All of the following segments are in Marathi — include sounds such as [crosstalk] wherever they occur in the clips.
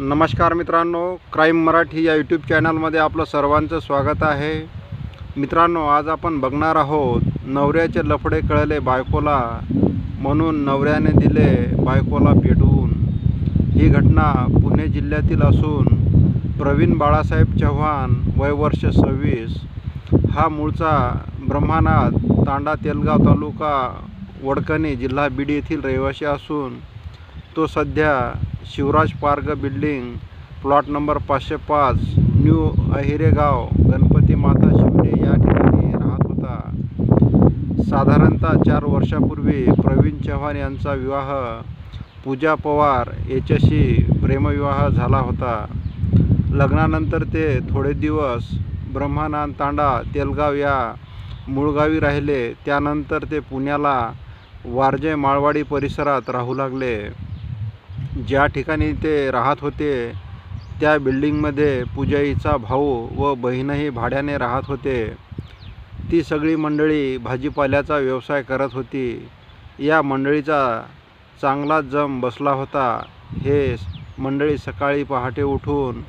नमस्कार मित्रांनो क्राईम मराठी या यूट्यूब चॅनलमध्ये आपलं सर्वांचं स्वागत आहे. मित्रांनो आज आपण बघणार आहोत नवऱ्याचे लफडे कळले बायकोला म्हणून नवऱ्याने दिले बायकोला पेटवून. ही घटना पुणे जिल्ह्यातील असून प्रवीण बाळासाहेब चव्हाण वय वर्ष सव्वीस. हा मूळचा ब्रह्मानाथ तांडा तेलगाव तालुका वडकणी जिल्हा बीड येथील रहिवासी असून तो सध्या Shivraj park building plot number पाचशे पाच न्यू अहिरेगाव गणपती माता शिवने या ठिकाणी राहत होता. साधारणतः चार वर्षापूर्वी प्रवीण चव्हाण यांचा विवाह पूजा पवार याच्याशी प्रेमविवाह झाला होता. लग्नानंतर ते थोडे दिवस ब्रह्मानंद तांडा तेलगाव या मूळगावी राहिले. त्यानंतर ते पुण्याला वारजे माळवाडी परिसरात राहू लागले. ज्या ठिकाणी ते राहत होते त्या बिल्डिंगमध्ये पूजाईचा भाऊ व बहीणही भाड्याने राहत होते. ती सगळी मंडळी भाजीपाल्याचा व्यवसाय करत होती. या मंडळीचा चांगला जम बसला होता. हे मंडळी सकाळी पहाटे उठून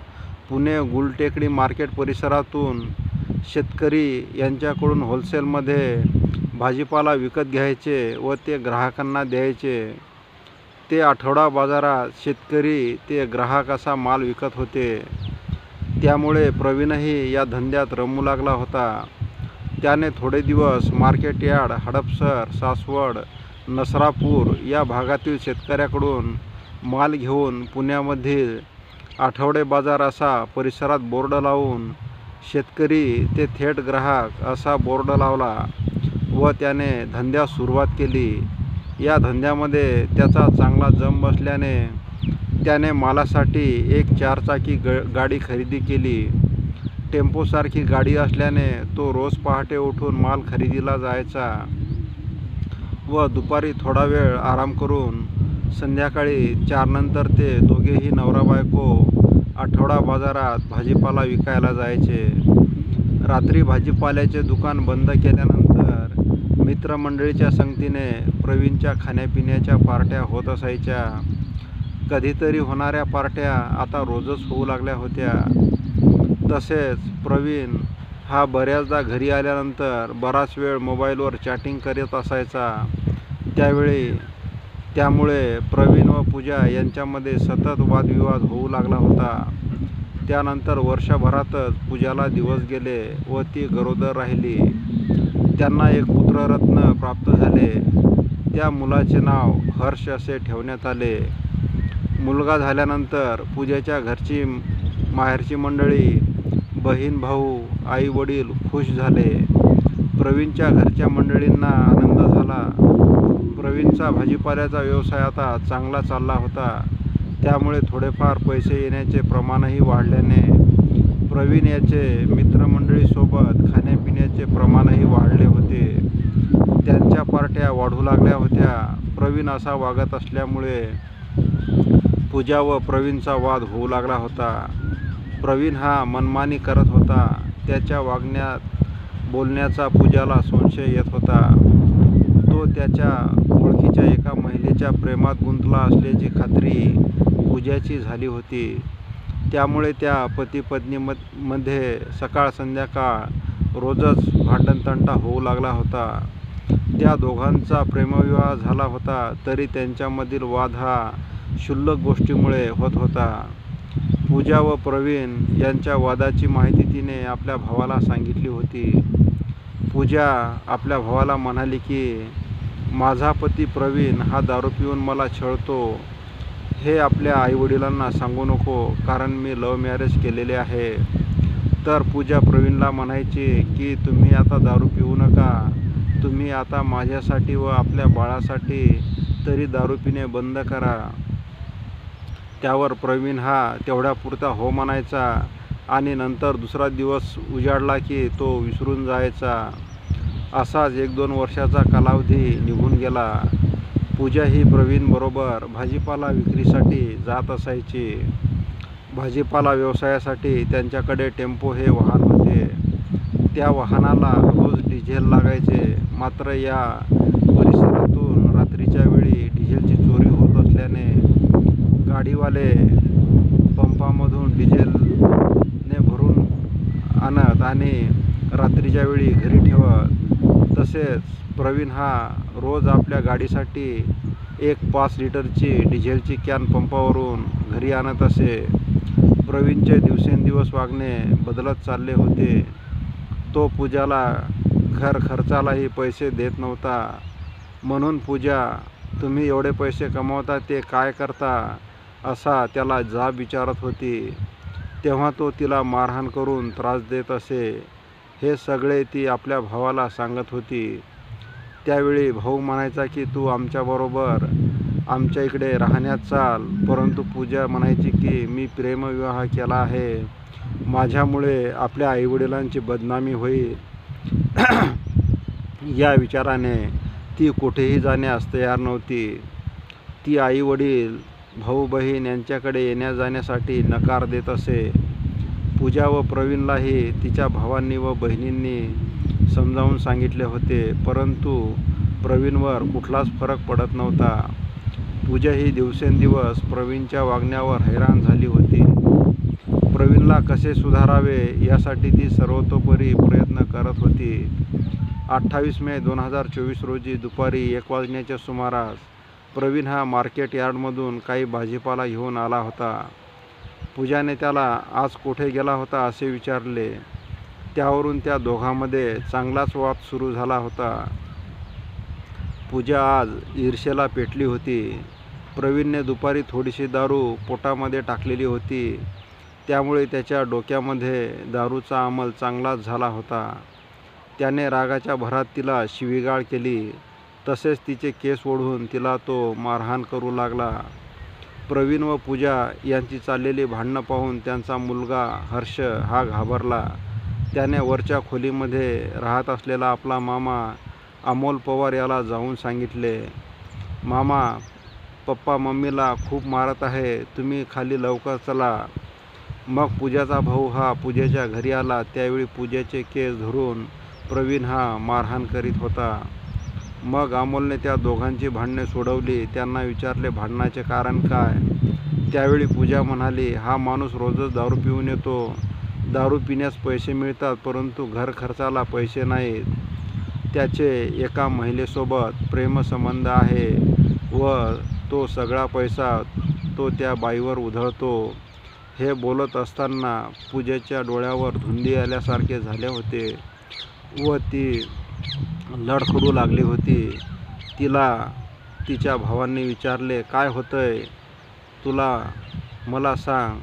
पुणे गुलटेकडी मार्केट परिसरातून शेतकरी यांच्याकडून होलसेलमध्ये भाजीपाला विकत घ्यायचे व ते ग्राहकांना द्यायचे. ते आठवडा बाजारात शेतकरी ते ग्राहक असा माल विकत होते. त्यामुळे प्रवीणही या धंद्यात रमू लागला होता. त्याने थोडे दिवस मार्केट यार्ड हडपसर सासवड नसरापूर या भागातील शेतकऱ्याकडून माल घेऊन पुण्यामधील आठवडे बाजार असा परिसरात बोर्ड लावून शेतकरी ते थेट ग्राहक असा बोर्ड लावला व त्याने धंद्यास सुरुवात केली. या धंद्यामध्ये त्याचा चांगला जम बसल्याने त्याने मालासाठी एक चारचाकी ग गाडी खरेदी केली. टेम्पोसारखी गाडी असल्याने तो रोज पहाटे उठून माल खरेदीला जायचा व दुपारी थोडा वेळ आराम करून संध्याकाळी चारनंतर ते दोघेही नवरा बायको आठवडा बाजारात भाजीपाला विकायला जायचे. रात्री भाजीपाल्याचे दुकान बंद केल्यानंतर मित्रमंडळीच्या संगतीने प्रवीणच्या खाण्यापिण्याच्या पार्ट्या होत असायच्या. कधीतरी होणाऱ्या पार्ट्या आता रोजच होऊ लागल्या होत्या. तसेच प्रवीण हा बऱ्याचदा घरी आल्यानंतर बराच वेळ मोबाईलवर चॅटिंग करत असायचा. त्यावेळी त्यामुळे प्रवीण व पूजा यांच्यामध्ये सतत वादविवाद होऊ लागला होता. त्यानंतर वर्षभरातच पूजाला दिवस गेले व ती गरोदर राहिली. त्यांना एक पुत्ररत्न प्राप्त झाले त्या मुलाचे नाव हर्ष असे ठेवण्यात आले. मुलगा झाल्यानंतर पूजेच्या घरची माहेरची मंडळी बहीण भाऊ आई वडील खुश झाले. प्रवीणच्या घरच्या मंडळींना आनंद झाला. प्रवीणचा भाजीपाल्याचा व्यवसाय आता चांगला चालला होता. त्यामुळे थोडेफार पैसे येण्याचे प्रमाणही वाढल्याने प्रवीण याचे मित्रमंडळीसोबत खाण्यापिण्याचे प्रमाणही वाढले होते. त्यांच्या पार्ट्या वाढू लागल्या होत्या. प्रवीण असा वागत असल्यामुळे पूजा व प्रवीणचा वाद होऊ लागला होता. प्रवीण हा मनमानी करत होता. त्याच्या वागण्यात बोलण्याचा पूजाला संशय येत होता. तो त्याच्या ओळखीच्या एका महिलेच्या प्रेमात गुंतला असल्याची खात्री पूजाची झाली होती. त्यामुळे त्या पती पत्नीममध्ये सकाळ संध्याकाळ रोजच भांडणतंटा होऊ लागला होता. त्या दोघांचा प्रेमविवाह झाला होता तरी त्यांच्यामधील वाद हा क्षुल्लक गोष्टीमुळे होत होता. पूजा व प्रवीण यांच्या वादाची माहिती तिने आपल्या भावाला सांगितली होती. पूजा आपल्या भावाला म्हणाली की माझा पती प्रवीण हा दारू पिऊन मला छळतो. हे आपल्या आईवडिलांना सांगू नको कारण मी लव्ह मॅरेज केलेले आहे. तर पूजा प्रवीणला म्हणायची की तुम्ही आता दारू पिऊ नका. तुम्ही आता माझ्यासाठी व आपल्या बाळासाठी तरी दारू पिणे बंद करा. त्यावर प्रवीण हा तेवढ्यापुरता हो म्हणायचा आणि नंतर दुसरा दिवस उजाडला की तो विसरून जायचा. असाच एक दोन वर्षाचा कालावधी निघून गेला. पूजा ही प्रवीणबरोबर भाजीपाला विक्रीसाठी जात असायची. भाजीपाला व्यवसायासाठी त्यांच्याकडे टेम्पो हे वाहन होते. त्या वाहनाला रोज डिझेल लागायचे. मात्र या परिसरातून रात्रीच्या वेळी डिझेलची चोरी होत असल्याने गाडीवाले पंपामधून डिझेलने भरून आणत आणि रात्रीच्या वेळी घरी ठेवत. तसेच प्रवीण हा रोज आपल्या गाडीसाठी एक पाच लिटरची डिझेलची कॅन पंपावरून घरी आणत असे. प्रवीणचे दिवसेंदिवस वागणे बदलत चालले होते. तो पूजाला घर खर्चालाही पैसे देत नव्हता. म्हणून पूजा तुम्ही एवढे पैसे कमवता ते काय करता? असा त्याला जाब विचारत होती. तेव्हा तो तिला मारहाण करून त्रास देत असे. हे सगळे ती आपल्या भावाला सांगत होती. त्यावेळी भाऊ म्हणायचा की तू आमच्याबरोबर आमच्या इकडे राहण्यात चाल परंतु पूजा म्हणायची की मी प्रेमविवाह केला आहे. माझ्यामुळे आपल्या आईवडिलांची बदनामी होईल. [clears throat] या विचाराने ती कुठेही जाण्यास तयार नव्हती. ती आईवडील भाऊ बहीण यांच्याकडे येण्या जाण्यासाठी नकार देत असे. पूजा व प्रवीणलाही तिच्या भावांनी व बहिणींनी समजावून सांगितले होते परंतु प्रवीणवर कुठलाच फरक पडत नव्हता. पूजा ही दिवसेंदिवस प्रवीणच्या वागण्यावर हैराण झाली होती. प्रवीणला कसे सुधारावे यासाठी ती सर्वतोपरी प्रयत्न करत होती. अठ्ठावीस मे दोन हजार चोवीस रोजी दुपारी एक वाजण्याच्या सुमारास प्रवीण हा मार्केट यार्डमधून काही भाजीपाला घेऊन आला होता. पूजाने त्याला आज कुठे गेला होता असे विचारले. त्यावरून त्या दोघांमध्ये चांगलाच वाद सुरू झाला होता. पूजा आज ईर्षेला पेटली होती. प्रवीणने दुपारी थोडीशी दारू पोटामध्ये टाकलेली होती. त्यामुळे त्याच्या डोक्यामध्ये दारूचा अंमल चांगलाच झाला होता. त्याने रागाच्या भरात तिला शिवीगाळ केली. तसेच तिचे केस ओढून तिला तो मारहाण करू लागला. प्रवीण व पूजा यांची चाललेली भांडणं पाहून त्यांचा मुलगा हर्ष हा घाबरला. त्याने वरच्या खोलीमध्ये राहत असलेला आपला मामा अमोल पवार याला जाऊन सांगितले मामा पप्पा मम्मीला खूप मारत आहे तुम्ही खाली लवकर चला. मग पूजाचा भाऊ हा पूजेच्या घरी आला त्यावेळी पूजेचे केस धरून प्रवीण हा मारहाण करीत होता. मग अमोलने त्या दोघांची भांडणे सोडवली त्यांना विचारले भांडणाचे कारण काय? त्यावेळी पूजा म्हणाली हा माणूस रोजच दारू पिऊन येतो. दारू पिण्यास पैसे मिळतात परंतु घर खर्चाला पैसे नाहीत. त्याचे एका महिलेसोबत प्रेमसंबंध आहे व तो सगळा पैसा तो त्या बाईवर उधळतो. हे बोलत असताना पूजेच्या डोळ्यावर धुंदी आल्यासारखे झाले होते व ती लडखडू लागली होती. तिला तिच्या भावांनी विचारले काय होतंय? तुला मला सांग.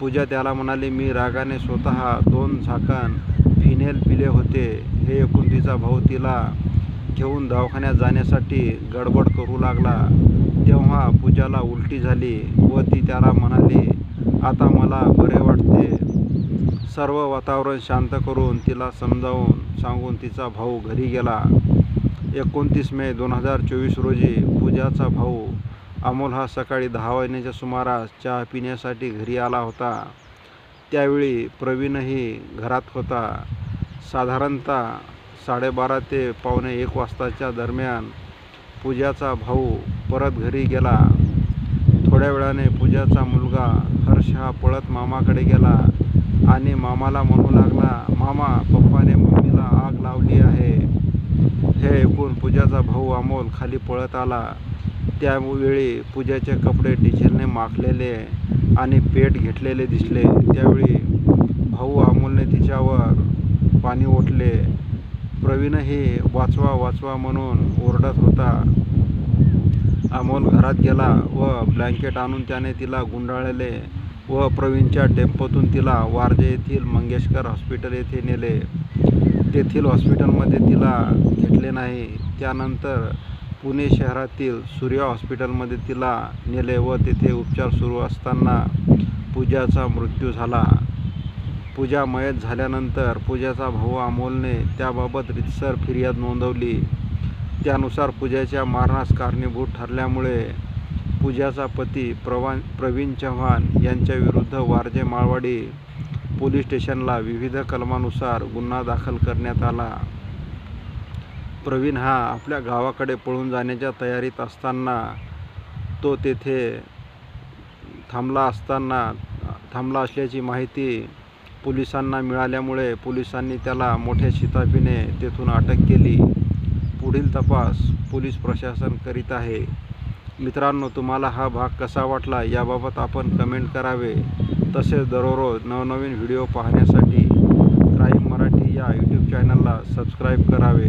पूजा त्याला म्हणाली मी रागाने स्वतः दोन झाकण फिनेल पिले होते. हे ऐकून तिचा भाऊ तिला घेऊन दवाखान्यात जाण्यासाठी गडबड करू लागला. तेव्हा पूजाला उलटी झाली व ती त्याला म्हणाली आता मला बरे वाटते. सर्व वातावरण शांत करून तिला समजावून सांगून तिचा भाऊ घरी गेला. एकोणतीस मे दोन हजार चोवीस रोजी पूजाचा भाऊ अमोल हा सकाळी दहा वाजण्याच्या सुमारास चहा पिण्यासाठी घरी आला होता. त्यावेळी प्रवीणही घरात होता. साधारणतः साडेबारा ते पावणे एक वाजताच्या दरम्यान पूजाचा भाऊ परत घरी गेला. थोड्या वेळाने पूजाचा मुलगा हर्ष हा पळत मामाकडे गेला आणि मामाला म्हणू लागला मामा पप्पाने मम्मीला आग लावली आहे. हे ऐकून पूजाचा भाऊ अमोल खाली पळत आला. त्यावेळी पूजाचे कपडे डिझेलने माखलेले आणि पेट घेतलेले दिसले. त्यावेळी भाऊ अमोलने तिच्यावर पाणी ओतले. प्रवीणही वाचवा वाचवा म्हणून ओरडत होता. अमोल घरात गेला व ब्लँकेट आणून त्याने तिला गुंडाळले व प्रवीणच्या टेम्पोतून तिला वारजे येथील मंगेशकर हॉस्पिटल येथे नेले. तेथील हॉस्पिटलमध्ये तिला घेतले नाही. त्यानंतर पुणे शहरातील सूर्या हॉस्पिटलमध्ये तिला नेले व तेथे उपचार सुरू असताना पूजाचा मृत्यू झाला. पूजा मयत झाल्यानंतर पूजाचा भाऊ अमोलने त्याबाबत रितसर फिर्याद नोंदवली. त्यानुसार पूजाच्या मारणास कारणीभूत ठरल्यामुळे पूजाचा पती प्रवा प्रवीण चव्हाण यांच्याविरुद्ध वारजे माळवाडी पोलीस स्टेशनला विविध कलमानुसार गुन्हा दाखल करण्यात आला. प्रवीण हा आपल्या गावाकडे पळून जाण्याच्या तयारीत असताना तो तेथे थांबला असताना थांबला असल्याची माहिती पोलिसांना मिळाल्यामुळे पोलिसांनी त्याला मोठ्या शिताफीने तेथून अटक केली. पुढील तपास पोलीस प्रशासन करीत आहे. मित्रांनो तुम्हाला हा भाग कसा वाटला याबाबत आपण कमेंट करावे. तसेच दररोज नवनवीन व्हिडिओ पाहण्यासाठी क्राईम मराठी या यूट्यूब चॅनलला सबस्क्राईब करावे.